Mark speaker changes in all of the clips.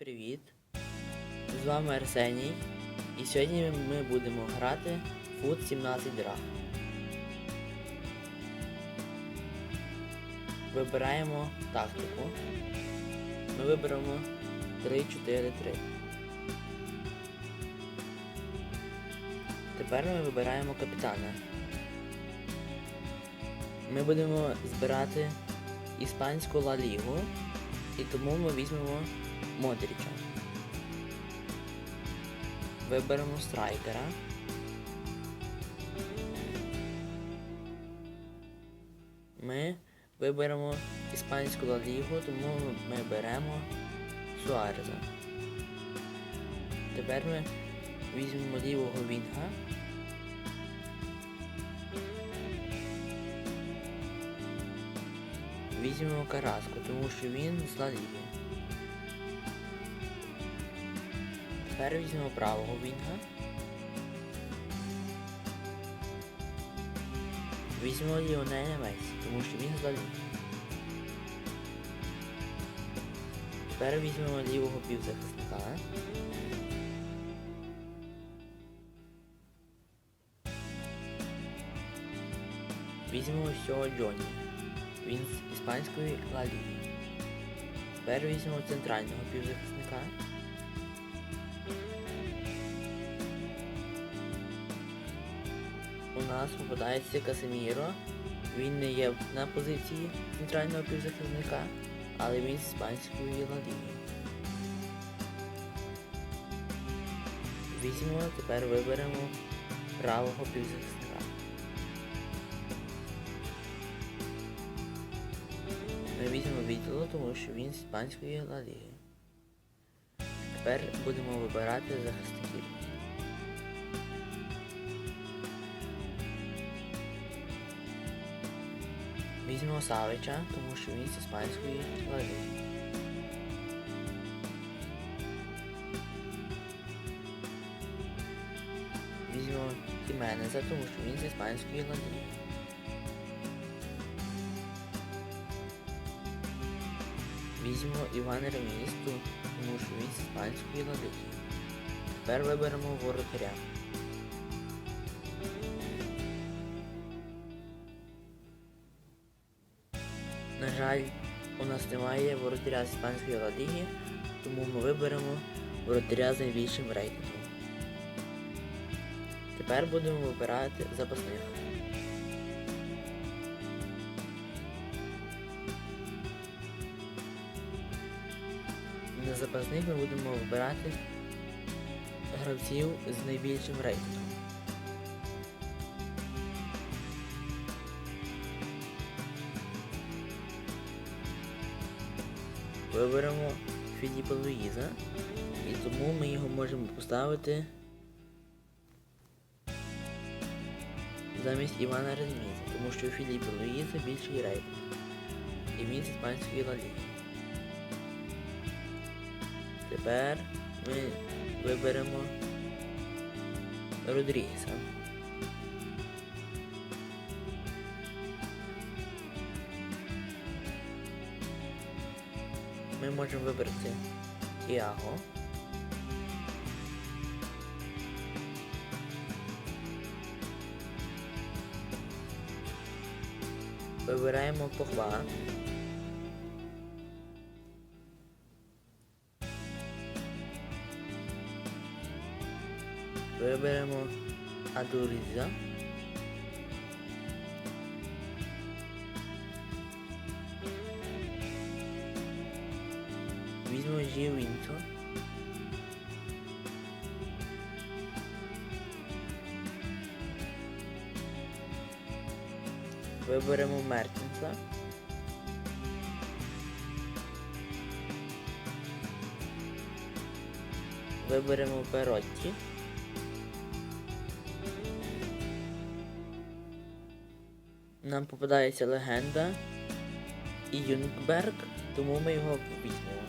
Speaker 1: Привіт! З вами Арсеній. І сьогодні ми будемо грати Food 17 Drag. Вибираємо тактику. Ми виберемо 3-4-3. Тепер ми вибираємо капітана. Ми будемо збирати іспанську Ла Лігу. І тому ми візьмемо Модріча. Виберемо страйкера. Ми виберемо іспанську Лігу, тому ми беремо Суареза. Тепер ми візьмемо лівого Вінга. Візьмемо Караску, тому що він з Ла. Тепер візьмемо правого Вінга. Візьмемо Ліонеля Месі, тому що він з Ла Тепер візьмемо лівого півзахисника. Візьмемо всього Джоні. Він з іспанської Ла Ліги. Тепер візьмемо центрального півзахисника. У нас попадається Касеміро. Він не є на позиції центрального півзахисника, але він з іспанської Ла Ліги. Візьмемо, тепер виберемо правого півзахисника. Ми візьмемо Вітало, тому що він з іспанської Ла Ліги. Тепер будемо вибирати захисників. Візьмемо Савича, тому що він з іспанської Ла Візьмемо Хіменеза, тому що він з іспанської Ла Візьмемо Івана Ремісту, тому що він з іспанської Ла Тепер виберемо воротаря. На жаль, у нас немає воротаря з іспанської Ла тому ми виберемо воротаря з найбільшим рейтингом. Тепер будемо вибирати запасних. На запасних ми будемо вибирати гравців з найбільшим рейтингом. Виберемо Філіпа Луїза, і тому ми його можемо поставити замість Івана Резміза, тому що у Філіпа Луїза більший рейтинг. І він з іспанської Ла Тепер ми виберемо Родрігеса. Можемо вибрати Тіаго. Вибираємо Похва. Виберемо Адуріза. Жівінцо. Виберемо Мертінса. Виберемо Перотті. Нам попадається легенда і Юнгберг, тому ми його візьмемо.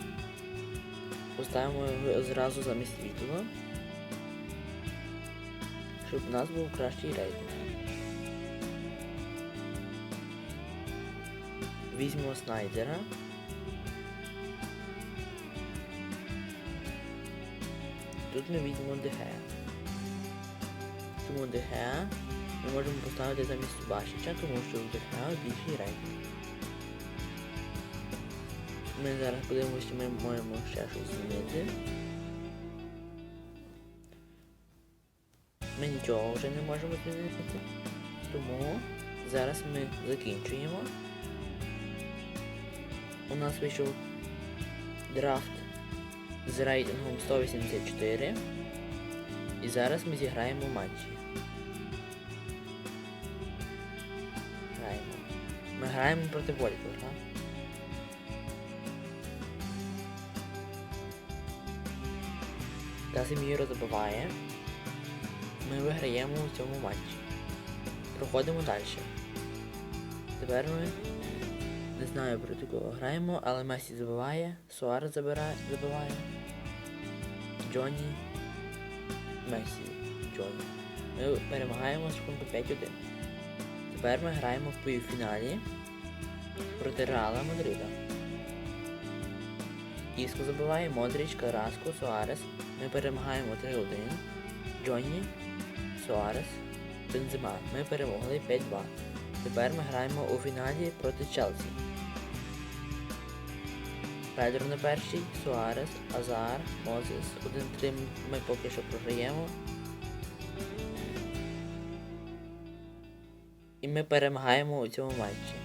Speaker 1: Поставимо його зразу замість Вітова, щоб у нас був кращий рейтинг. Візьмемо Снайдера. тут ми візьмемо ДГ. Тому ДГ ми можемо поставити замість Субашича, тому що у ДГ більший рейтинг. Ми зараз подивимося, чи ми можемо ще щось змінити. Ми нічого вже не можемо змінити. Тому зараз ми закінчуємо. У нас вийшов драфт з рейтингом 184. І зараз ми зіграємо матчі. Граємо. Ми граємо проти Вольфа, Касиміро забиває. Ми виграємо у цьому матчі. Проходимо далі. Тепер ми не знаю проти кого граємо, але Месі забиває, Суарес забирає, забиває. Джонні. Месі. Джонні. Ми перемагаємо з рахунку 5-1. Тепер ми граємо в півфіналі проти Реала Мадрида. Іско забиває, Модріч, Караско, Суарес. Ми перемагаємо 3-1. Джонні, Суарес, Бензима. Ми перемогли 5-2. Тепер ми граємо у фіналі проти Челсі. Педро на перший, Суарес, Азар, Мозес. 1-3 ми поки що програємо. І ми перемагаємо у цьому матчі.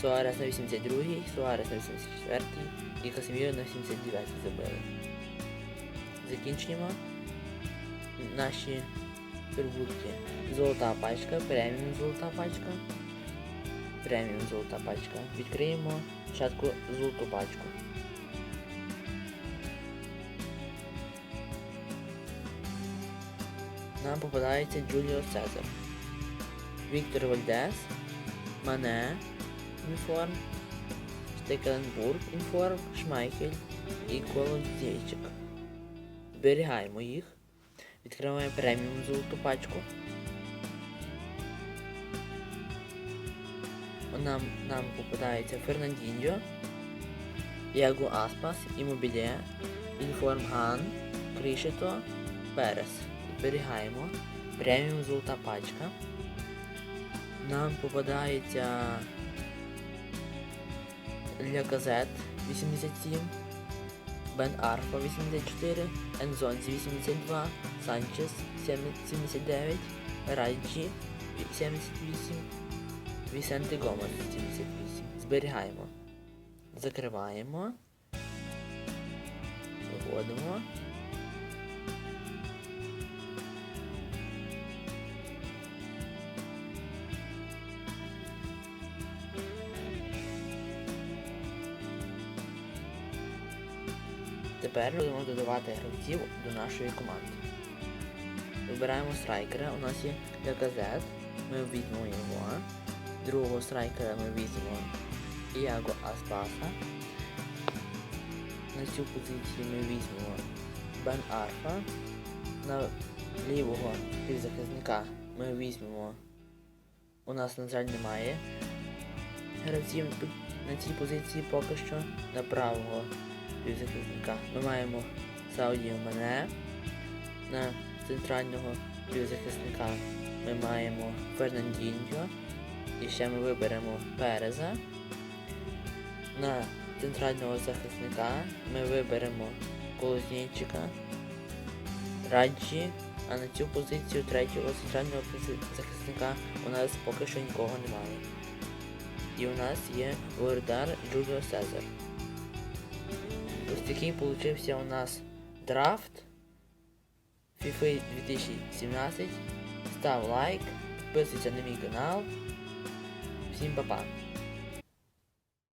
Speaker 1: Суарес на 82-й, Суарес на 84-й і Касиміро на 79-й забили. Закінчуємо наші прибутки. Золота пачка, преміум золота пачка. Преміум золота пачка. Відкриємо спочатку золоту пачку. Нам попадається Джуліо Цезар. Віктор Вальдес, Мане, інформ, Стекленбург, інформ, Шмайхель і Колодзейчик. Зберігаємо їх. Відкриваємо преміум золоту пачку. Нам, нам попадається Фернандіньо, Яго Аспас, Імобілє, Інформ Ган, Крішето, Перес. Зберігаємо. Преміум золота пачка. Нам попадається Ляказет 87, Бен Арфа 84, Ензонзі 82, Санчес 79, Райджі 78, Вісенти Гомес 78. Зберігаємо. Закриваємо. Виводимо. Тепер будемо додавати гравців до нашої команди. Вибираємо страйкера, у нас є Леказет, ми візьмемо його. Другого страйкера ми візьмемо Іаго Аспаса. На цю позицію ми візьмемо Бен Арфа. На лівого півзахисника ми візьмемо. У нас, на жаль, немає гравців на цій позиції поки що. На правого півзахисника ми маємо Саудію Мене. На центрального півзахисника ми маємо Фернандіньо. І ще ми виберемо Переза. На центрального захисника ми виберемо Колознійчика, Раджі, а на цю позицію третього центрального захисника у нас поки що нікого немає. І у нас є Вордар Джуліо Сезар. Ось такий получився у нас драфт FIFA 2017. Став лайк, підписуйся на мій канал. Всім па-па!